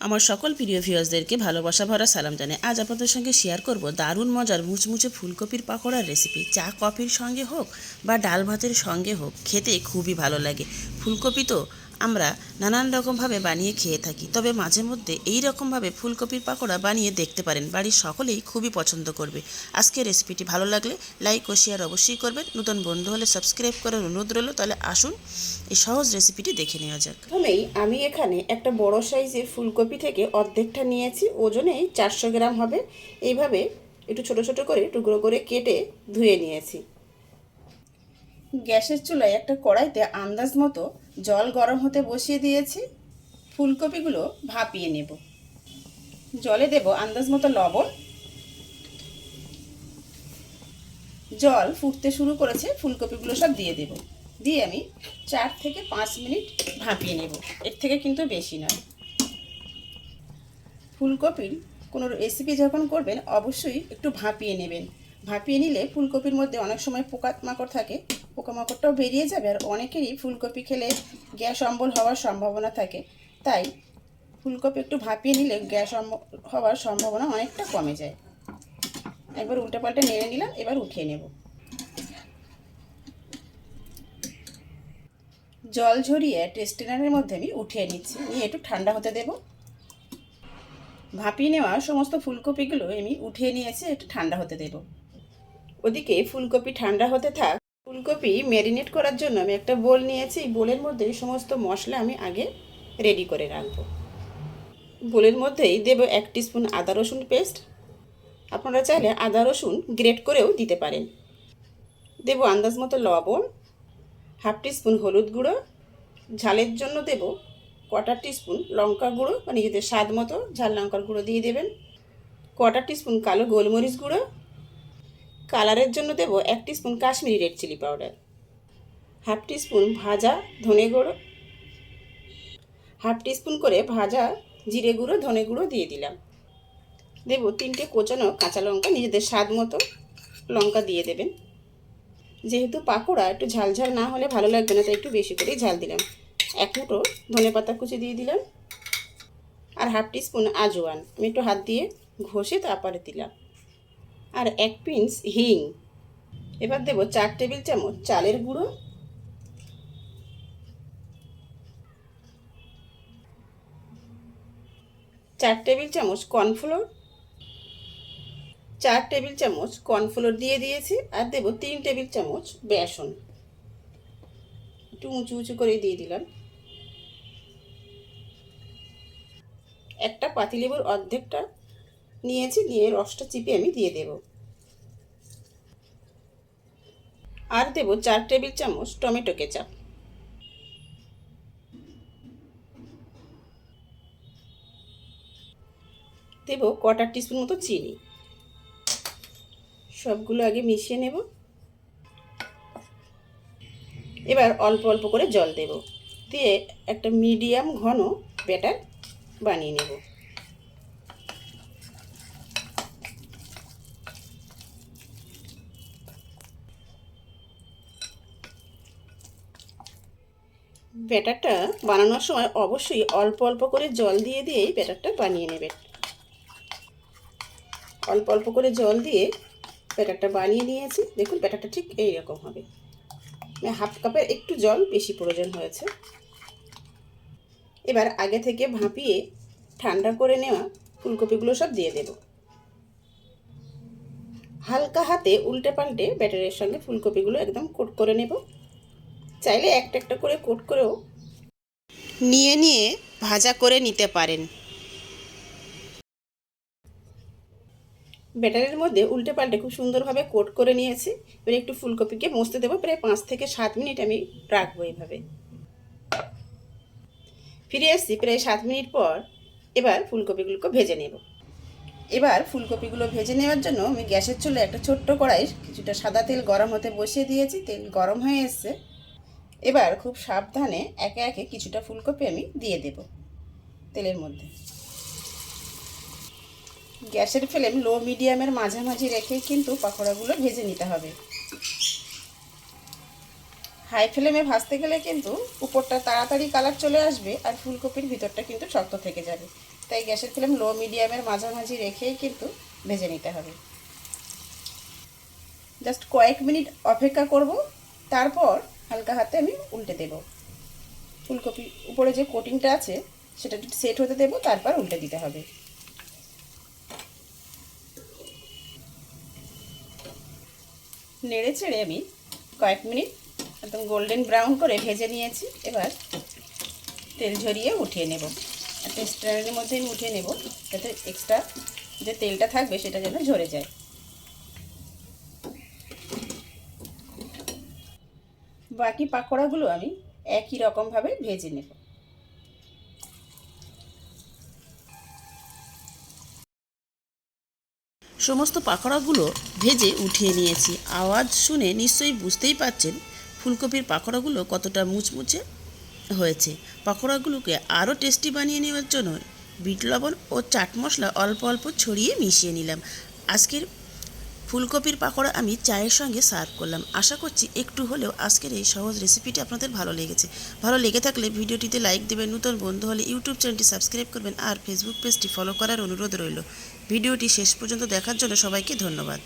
আমার সকল প্রিয় ভিউয়ার্সদেরকে ভালোবাসা ভরা সালাম জানাই। আজ আপনাদের সঙ্গে শেয়ার করব দারুণ মজার মুচমুচে ফুলকপির পাকোড়ার রেসিপি চা কফির সঙ্গে হোক বা ডাল ভাতের সঙ্গে হোক, খেতে খুবই ভালো লাগে। ফুলকপি তো আমরা নানান রকমভাবে বানিয়ে খেয়ে থাকি, তবে মাঝে মধ্যে এই রকমভাবে ফুলকপির পাকোড়া বানিয়ে দেখতে পারেন। বাড়ির সকলেই খুবই পছন্দ করবে। আজকে রেসিপিটি ভালো লাগলে লাইক ও শেয়ার অবশ্যই করবেন। নতুন বন্ধু হলে সাবস্ক্রাইব করার অনুরোধ রইল, তাহলে আসুন এই সহজ রেসিপিটি দেখে নেওয়া যাক। প্রথমেই আমি এখানে একটা বড় সাইজের ফুলকপি থেকে অর্ধেকটা নিয়েছি ওজনেই চারশো গ্রাম হবে। এইভাবে একটু ছোট ছোট করে, টুকরো করে কেটে ধুয়ে নিয়েছি। গ্যাসের চুলায় একটা কড়াইতে আন্দাজ মতো জল গরম হতে বসিয়ে দিয়েছি, ফুলকপিগুলো ভাপিয়ে নেব। জলে দেব আন্দাজ মতো লবণ। জল ফুটতে শুরু করেছে, ফুলকপিগুলো সব দিয়ে দেব। দিয়ে আমি চার থেকে পাঁচ মিনিট ভাপিয়ে নেব। এর থেকে কিন্তু বেশি নয়। ফুলকপির কোনো রেসিপি যখন করবেন, অবশ্যই একটু ভাপিয়ে নেবেন। ভাপিয়ে নিলে ফুলকপির মধ্যে অনেক সময় পোকা মাকড় থাকে পোকামাকড়টাও বেরিয়ে যাবে আর অনেকেরই ফুলকপি খেলে গ্যাস অম্বল হওয়ার সম্ভাবনা থাকে। তাই ফুলকপি একটু ভাপিয়ে নিলে গ্যাস হওয়ার সম্ভাবনা অনেকটা কমে যায়। একবার উল্টে পাল্টে নেড়ে নিলাম, এবার উঠিয়ে নেব। জল ঝরিয়ে টেস্টেনারের মধ্যে আমি উঠিয়ে নিচ্ছি। নিয়ে একটু ঠান্ডা হতে দেব। ভাপিয়ে নেওয়া সমস্ত ফুলকপিগুলো আমি উঠিয়ে নিয়েছি, একটু ঠান্ডা হতে দেব। ওদিকে ফুলকপি ঠান্ডা হতে থাক ফুলকপি ম্যারিনেট করার জন্য আমি একটা বোল নিয়েছি। এই বোলের মধ্যে সমস্ত মশলা আমি আগে রেডি করে রাখব। বোলের মধ্যেই দেব এক স্পুন আদা রসুন পেস্ট আপনারা চাইলে আদা রসুন গ্রেট করেও দিতে পারেন। দেব আন্দাজ মতো লবণ হাফ টিস্পুন হলুদ গুঁড়ো। ঝালের জন্য দেব কোয়াটার টিস্পুন লঙ্কা গুঁড়ো বা নিজেদের স্বাদ মতো ঝাল লঙ্কার গুঁড়ো দিয়ে দেবেন। কোয়াটার টিস্পুন কালো গোলমরিচ গুঁড়ো। কালারের জন্য দেব এক teaspoon Kashmiri red chilli powder. Half teaspoon ভাজা ধনে গুঁড়ো। হাফ টিস্পুন করে ভাজা জিরে গুঁড়ো, ধনে গুঁড়ো দিয়ে দিলাম। দেব তিনটে কোচানো কাঁচা লঙ্কা, নিজেদের স্বাদ মতো লঙ্কা দিয়ে দেবেন। যেহেতু পাকোড়া একটু ঝাল ঝাল না হলে ভালো লাগবে না, তাই একটু বেশি করেই ঝাল দিলাম। এক মুঠো ধনে পাতা কুচি দিয়ে দিলাম। আর হাফ টিস্পুন আজওয়ান। আমি একটু হাত দিয়ে ঘষে তারপরে দিলাম। আর এক পিঞ্চ হিং। এবার দেবো চার টেবিল চামচ চালের গুঁড়ো। চার টেবিল চামচ কর্নফ্লোর। চার টেবিল চামচ কর্নফ্লোর দিয়ে দিয়েছি আর দেবো তিন টেবিল চামচ বেসন। একটু উঁচু উঁচু করে দিয়ে দিলাম। একটা পাতিলেবুর অর্ধেকটা নিয়েছি নিয়ে রসটা চিপে আমি দিয়ে দেব। আর দেব চার টেবিল চামচ টমেটো কেচাপ। দেব কটার টিস্পুন মতো চিনি। সবগুলো আগে মিশিয়ে নেব। এবার অল্প অল্প করে জল দেব। দিয়ে একটা মিডিয়াম ঘন ব্যাটার বানিয়ে নেব। ব্যাটারটা বানানোর সময় অবশ্যই অল্প অল্প করে জল দিয়ে দিয়েই ব্যাটারটা বানিয়ে নেবেন। অল্প অল্প করে জল দিয়ে ব্যাটারটা বানিয়ে নিয়েছি। দেখুন, ব্যাটারটা ঠিক এই রকম হবে হাফ কাপের একটু জল বেশি প্রয়োজন হয়েছে। এবার আগে থেকে ভাপিয়ে ঠান্ডা করে নেওয়া ফুলকপিগুলো সব দিয়ে দেব। হালকা হাতে উল্টে পাল্টে ব্যাটারের সঙ্গে ফুলকপিগুলো একদম কোট করে নেব। চাইলে একটা একটা করে কোট করেও নিয়ে নিয়ে ভাজা করে নিতে পারেন। ব্যাটারের মধ্যে উল্টে পাল্টে খুব সুন্দরভাবে কোট করে নিয়েছি। এবার একটু ফুলকপিকে মসতে দেবো, প্রায় পাঁচ থেকে সাত মিনিট আমি রাখব এইভাবে। ফিরে এসছি প্রায় সাত মিনিট পর এবার ফুলকপিগুলোকে ভেজে নেব। এবার ফুলকপিগুলো ভেজে নেওয়ার জন্য আমি গ্যাসের চুলে একটা ছোট্ট কড়াই, কিছুটা সাদা তেল গরম হতে বসিয়ে দিয়েছি, তেল গরম হয়ে এসছে। এবার খুব সাবধানে একে একে কিছুটা ফুলকপি আমি দিয়ে দেব তেলের মধ্যে। গ্যাসের ফ্লেম লো মিডিয়ামের মাঝামাঝি রেখে কিন্তু পাকোড়াগুলো ভেজে নিতে হবে। হাই ফ্লেমে ভাজতে গেলে কিন্তু উপরটা তাড়াতাড়ি কালার চলে আসবে আর ফুলকপির ভিতরটা কিন্তু শক্ত থেকে যাবে। তাই গ্যাসের ফ্লেম লো মিডিয়ামের মাঝামাঝি রেখেই কিন্তু ভেজে নিতে হবে। জাস্ট কয়েক মিনিট অপেক্ষা করব। তারপর হালকা হাতে আমি উল্টে দেব। ফুলকপি, উপরে যে কোটিংটা আছে, সেটা সেট হতে দেবো, তারপর উল্টে দিতে হবে। নেড়ে চেড়ে আমি কয়েক মিনিট একদম গোল্ডেন ব্রাউন করে ভেজে নিয়েছি। এবার তেল ঝরিয়ে উঠিয়ে নেব। একটা স্ট্যান্ডের মধ্যে আমি উঠিয়ে নেব, যাতে এক্সট্রা যে তেলটা থাকবে, সেটা যেন ঝরে যায়। বাকি পাকোড়াগুলো আমি একই রকমভাবে ভেজে নেব। সমস্ত পাকোড়াগুলো ভেজে উঠিয়ে নিয়েছি। আওয়াজ শুনে নিশ্চয়ই বুঝতেই পাচ্ছেন ফুলকপির পাকোড়াগুলো কতটা মুচমুচে হয়েছে। পাকোড়াগুলোকে আরও টেস্টি বানিয়ে নেওয়ার জন্য বিট লবণ ও চাট মশলা অল্প অল্প ছড়িয়ে মিশিয়ে নিলাম। আজকের ফুলকপির পাকোড়া আমি চায়ের সঙ্গে সার্ভ করলাম। আশা করছি একটু হলেও আজকের এই সহজ রেসিপিটি আপনাদের ভালো লেগেছে। ভালো লেগে থাকলে ভিডিওটিতে লাইক দেবেন, নতুন বন্ধু হলে ইউটিউব চ্যানেলটি সাবস্ক্রাইব করবেন আর ফেসবুক পেজটি ফলো করার অনুরোধ রইল। ভিডিওটি শেষ পর্যন্ত দেখার জন্য সবাইকে ধন্যবাদ।